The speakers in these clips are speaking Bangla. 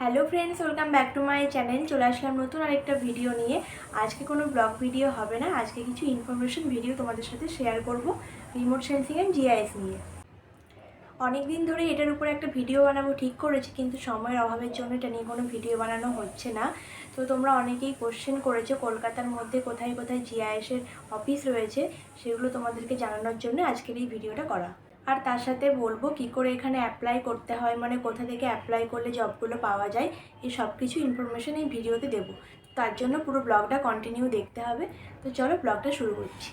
Hello friends, welcome back to my channel. চলে আসলাম নতুন আরেকটা ভিডিও নিয়ে। আজকে কোনো ব্লগ ভিডিও হবে না, আজকে কিছু ইনফরমেশন ভিডিও তোমাদের সাথে শেয়ার করব রিমোট সেন্সিং অ্যান্ড জিআইএস নিয়ে। অনেক দিন ধরে এটার উপরে একটা ভিডিও বানাবো, ঠিক করেছি, কিন্তু সময়ের অভাবের জন্য এটা নিয়ে কোনো ভিডিও বানানো হচ্ছে না। তো তোমরা অনেকেই কোশ্চেন করেছ, কলকাতার মধ্যে কোথায় কোথায় জিআইএসের অফিস রয়েছে, সেগুলো তোমাদেরকে জানানোর জন্য আজকের এই ভিডিওটা করা। আর তার সাথে বলব কি করে এখানে অ্যাপ্লাই করতে হয় মানে কোথা থেকে অ্যাপ্লাই করলে জবগুলো পাওয়া যায়, এই সব কিছু ইনফরমেশন এই ভিডিওতে দেবো। তার জন্য পুরো ব্লগটা কন্টিনিউ দেখতে হবে। তো চলো ব্লগটা শুরু করছি।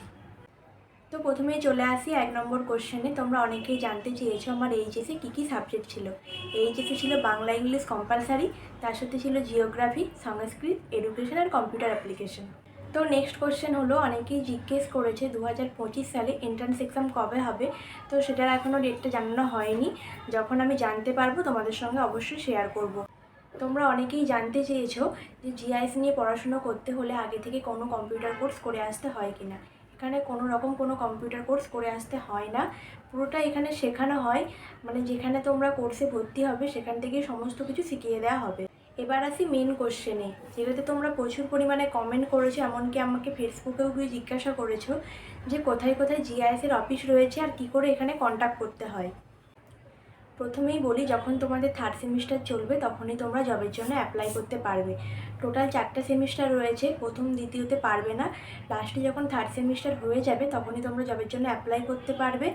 তো প্রথমেই চলে আসি এক নম্বর কোশ্চেনে তোমরা অনেকেই জানতে চেয়েছো আমার এইচএসে কী কী সাবজেক্ট ছিল। এইচএসে ছিল বাংলা, ইংলিশ কম্পালসারি তার সাথে ছিল জিওগ্রাফি সংস্কৃত এডুকেশন আর কম্পিউটার অ্যাপ্লিকেশন তো নেক্সট কোশ্চেন হলো, অনেকেই জিজ্ঞেস করেছে দু পঁচিশ সালে এন্ট্রান্স এক্সাম কবে হবে? তো সেটার এখনও ডেটটা জানানো হয়নি। যখন আমি জানতে পারব, তোমাদের সঙ্গে অবশ্যই শেয়ার করব। তোমরা অনেকেই জানতে চেয়েছো যে জিআইএস নিয়ে পড়াশুনো করতে হলে আগে থেকে কোনো কম্পিউটার কোর্স করে আসতে হয় কি না এখানে কোনো রকম কোনো কম্পিউটার কোর্স করে আসতে হয় না। পুরোটা এখানে শেখানো হয়। মানে যেখানে তোমরা কোর্সে ভর্তি হবে, সেখান থেকে সমস্ত কিছু শিখিয়ে দেওয়া হবে। এবার আসি মেন কোশ্চেনে যেটাতে তোমরা প্রচুর পরিমাণে কমেন্ট করেছ, এমনকি আমাকে ফেসবুকেও গিয়ে জিজ্ঞাসা করেছ যে কোথায় কোথায় জিআইএসের অফিস রয়েছে আর কি করে এখানে কন্ট্যাক্ট করতে হয়। প্রথমেই বলি, যখন তোমাদের থার্ড সেমিস্টার চলবে, তখনই তোমরা জবের জন্য অ্যাপ্লাই করতে পারবে। টোটাল চারটা সেমিস্টার রয়েছে, প্রথম, দ্বিতীয়তে পারবে না। লাস্টে যখন থার্ড সেমিস্টার হয়ে যাবে, তখনই তোমরা জবের জন্য অ্যাপ্লাই করতে পারবে।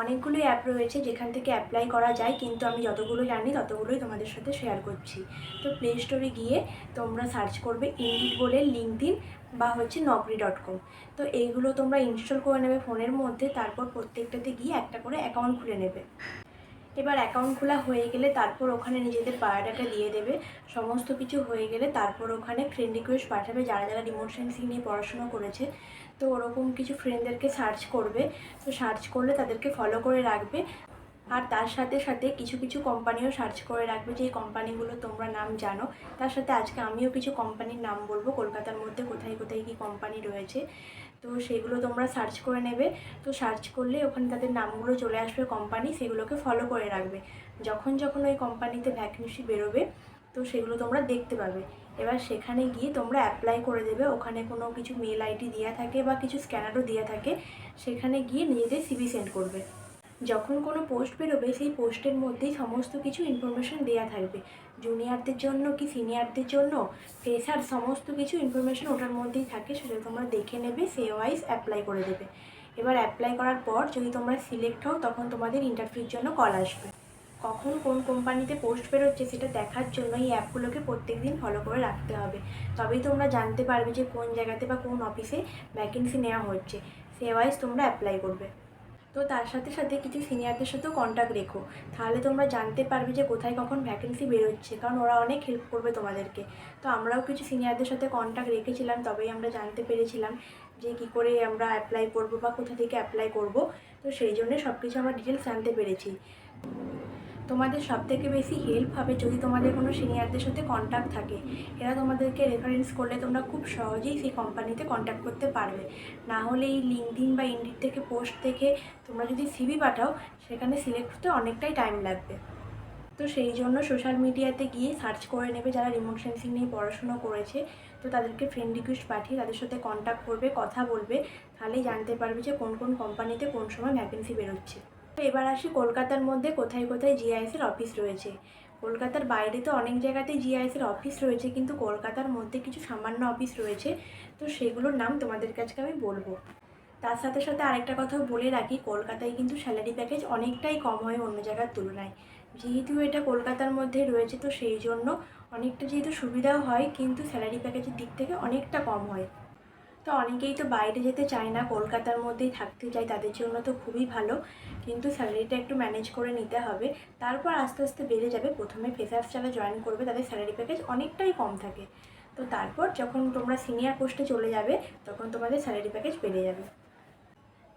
অনেকগুলোই অ্যাপ রয়েছে যেখান থেকে অ্যাপ্লাই করা যায়, কিন্তু আমি যতগুলো জানি ততগুলোই তোমাদের সাথে শেয়ার করছি। তো প্লে স্টোরে গিয়ে তোমরা সার্চ করবে ইন্ডিট বলে লিঙ্কডিন বা হচ্ছে নকরি ডট কম তো এইগুলো তোমরা ইনস্টল করে নেবে ফোনের মধ্যে, তারপর প্রত্যেকটাতে গিয়ে একটা করে অ্যাকাউন্ট খুলে নেবে। এবার অ্যাকাউন্ট খোলা হয়ে গেলে তারপর ওখানে নিজেদের বায়োডাটা দিয়ে দেবে। সমস্ত কিছু হয়ে গেলে তারপর ওখানে ফ্রেন্ড রিকোয়েস্ট পাঠাবে যারা যারা রিমোট সেন্সিং নিয়ে পড়াশোনা করেছে। তো ওরকম কিছু ফ্রেন্ডদেরকে সার্চ করবে, তো সার্চ করলে তাদেরকে ফলো করে রাখবে। আর তার সাথে সাথে কিছু কিছু কোম্পানিও সার্চ করে রাখবে যে এই কোম্পানিগুলো তোমরা নাম জানো। তার সাথে আজকে আমিও কিছু কোম্পানির নাম বলব, কলকাতার মধ্যে কোথায় কোথায় কী কোম্পানি রয়েছে। তো সেগুলো তোমরা সার্চ করে নেবে। তো সার্চ করলে ওখানে তাদের নামগুলো চলে আসবে কোম্পানি সেগুলোকে ফলো করে রাখবে। যখন যখন ওই কোম্পানিতে ভ্যাকেন্সি বেরোবে তো সেগুলো তোমরা দেখতে পাবে। এবার সেখানে গিয়ে তোমরা অ্যাপ্লাই করে দেবে। ওখানে কোনো কিছু মেল আইডি দেওয়া থাকে বা কিছু স্ক্যানারও দেওয়া থাকে। সেখানে গিয়ে নিজেদের সিবি সেন্ড করবে। যখন কোনো পোস্ট বেরোবে, সেই পোস্টের মধ্যেই সমস্ত কিছু ইনফরমেশন দেওয়া থাকবে। জুনিয়রদের জন্য কি সিনিয়রদের জন্য? ফ্রেশার সমস্ত কিছু ইনফরমেশন ওটার মধ্যেই থাকে, সেটা তোমরা দেখে নেবে সে ওয়াইজ অ্যাপ্লাই করে দেবে। এবার অ্যাপ্লাই করার পর যদি তোমরা সিলেক্ট হও, তখন তোমাদের ইন্টারভিউর জন্য কল আসবে। কখন কোন কোম্পানিতে পোস্ট বেরোচ্ছে সেটা দেখার জন্য এই অ্যাপগুলোকে প্রত্যেক দিন ফলো করে রাখতে হবে। তবেই তোমরা জানতে পারবে যে কোন জায়গাতে বা কোন অফিসে ভ্যাকেন্সি নেওয়া হচ্ছে। সে ওয়াইজ তোমরা অ্যাপ্লাই করবে। তো তার সাথে সাথে কিছু সিনিয়রদের সাথেও কন্ট্যাক্ট রেখো। তাহলে তোমরা জানতে পারবে যে কোথায় কখন ভ্যাকেন্সি বেরোচ্ছে, কারণ ওরা অনেক হেল্প করবে তোমাদেরকে। তো আমরাও কিছু সিনিয়রদের সাথে কন্ট্যাক্ট রেখেছিলাম, তবেই আমরা জানতে পেরেছিলাম যে কী করে আমরা অ্যাপ্লাই করব বা কোথা থেকে অ্যাপ্লাই করব। তো সেই জন্য সব কিছু আমরা ডিটেলস জানতে পেরেছি। তোমাদের সব থেকে বেশি হেল্প হবে যদি তোমাদের কোনো সিনিয়রদের সাথে কন্ট্যাক্ট থাকে। এরা তোমাদেরকে রেফারেন্স করলে তোমরা খুব সহজেই সেই কোম্পানিতে কন্ট্যাক্ট করতে পারবে। না হলে এই লিঙ্কডিন বা ইন্ডিট থেকে পোস্ট থেকে তোমরা যদি সিবি পাঠাও, সেখানে সিলেক্ট হতে অনেকটাই টাইম লাগবে। তো সেই জন্য সোশ্যাল মিডিয়াতে গিয়ে সার্চ করে নেবে যারা রিমোট সেন্সিং নিয়ে পড়াশুনো করেছে। তো তাদেরকে ফ্রেন্ড রিকোয়েস্ট পাঠিয়ে তাদের সাথে কন্ট্যাক্ট করবে, কথা বলবে। তাহলেই জানতে পারবে যে কোন কোন কোম্পানিতে কোন সময় ভ্যাকেন্সি বেরোচ্ছে। এবার আসি কলকাতার মধ্যে কোথায় কোথায় জিআইএসের অফিস রয়েছে। কলকাতার বাইরে তো অনেক জায়গাতেই জিআইএসের অফিস রয়েছে, কিন্তু কলকাতার মধ্যে কিছু সামান্য অফিস রয়েছে। তো সেগুলোর নাম তোমাদের কাছে আমি বলব। তার সাথে সাথে আরেকটা কথাও বলে রাখি, কলকাতায় কিন্তু স্যালারি প্যাকেজ অনেকটাই কম হয় অন্য জায়গার তুলনায়। যেহেতু এটা কলকাতার মধ্যে রয়েছে, তো সেই জন্য অনেকটা যেহেতু সুবিধাও হয়, কিন্তু স্যালারি প্যাকেজের দিক থেকে অনেকটা কম হয়। তো অনেকেই তো বাইরে যেতে চায় না, কলকাতার মধ্যেই থাকতে চায়, তাদের জন্য তো খুবই ভালো। কিন্তু স্যালারিটা একটু ম্যানেজ করে নিতে হবে। তারপর আস্তে আস্তে বেড়ে যাবে। প্রথমে ফেসার্স যারা জয়েন করবে, তাদের স্যালারি প্যাকেজ অনেকটাই কম থাকে। তো তারপর যখন তোমরা সিনিয়র পোস্টে চলে যাবে, তখন তোমাদের স্যালারি প্যাকেজ বেড়ে যাবে।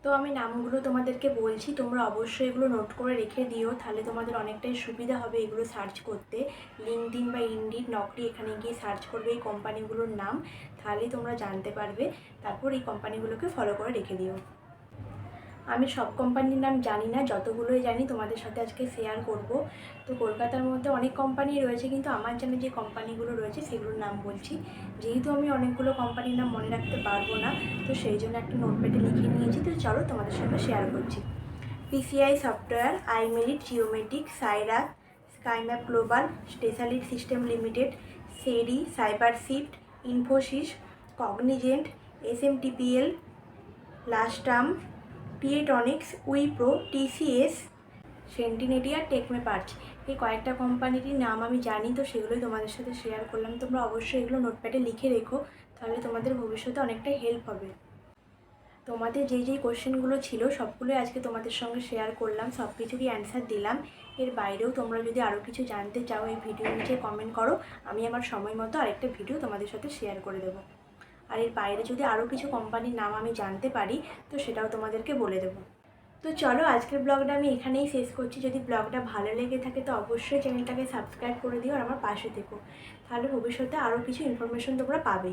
তো আমি নামগুলো তোমাদেরকে বলছি। তোমরা অবশ্যই এগুলো নোট করে রেখে দিও। তাহলে তোমাদের অনেকটাই সুবিধা হবে এগুলো সার্চ করতে। লিঙ্কডিন বা ইন্ডিড নকরি এখানে গিয়ে সার্চ করবে এই কোম্পানিগুলোর নাম। তাহলেই তোমরা জানতে পারবে। তারপর এই কোম্পানিগুলোকে ফলো করে রেখে দিও। আমি সব কোম্পানির নাম জানি না, যতগুলোই জানি তোমাদের সাথে আজকে শেয়ার করব। তো কলকাতার মধ্যে অনেক কোম্পানি রয়েছে, কিন্তু আমার জানা যে কোম্পানিগুলো রয়েছে সেগুলোর নাম বলছি। যেহেতু আমি অনেকগুলো কোম্পানির নাম মনে রাখতে পারব না, তো সেই জন্য একটা নোটপ্যাডে লিখে নিয়েছি। তো চলো তোমাদের সঙ্গে শেয়ার করছি। PCI software iMerit geomatic Cyrus Skymap global specialist system limited সেরি cyber shift Infosys Cognizant SMTPL লাস্টাম টিএটনিক্স উইপ্রো টিসিএস সেন্টিনেটিয়া টেকমে পার্চ এই কয়েকটা কোম্পানির নাম আমি জানি, তো সেগুলোই তোমাদের সাথে শেয়ার করলাম। তোমরা অবশ্যই এগুলো নোটপ্যাডে লিখে রেখো, তাহলে তোমাদের ভবিষ্যতে অনেকটাই হেল্প হবে। তোমাদের যেই যেই কোশ্চেনগুলো ছিল, সবগুলোই আজকে তোমাদের সঙ্গে শেয়ার করলাম সব কিছুরই অ্যান্সার দিলাম। এর বাইরেও তোমরা যদি আরও কিছু জানতে চাও, এই ভিডিওর নিচে কমেন্ট করো, আমি আমার সময় মতো আরেকটা ভিডিও তোমাদের সাথে শেয়ার করে দেবো। আর এর বাইরে যদি আরও কিছু কোম্পানির নাম আমি জানতে পারি, তো সেটাও তোমাদেরকে বলে দেবো। তো চলো আজকের ব্লগটা আমি এখানেই শেষ করছি। যদি ব্লগটা ভালো লেগে থাকে, তো অবশ্যই চ্যানেলটাকে সাবস্ক্রাইব করে দিও আর আমার পাশে থেকো। তাহলে ভবিষ্যতে আরও কিছু ইনফরমেশন তোমরা পাবে।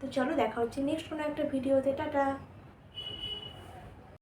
তো চলো দেখা হচ্ছে নেক্সট কোনো একটা ভিডিওতে টাটা!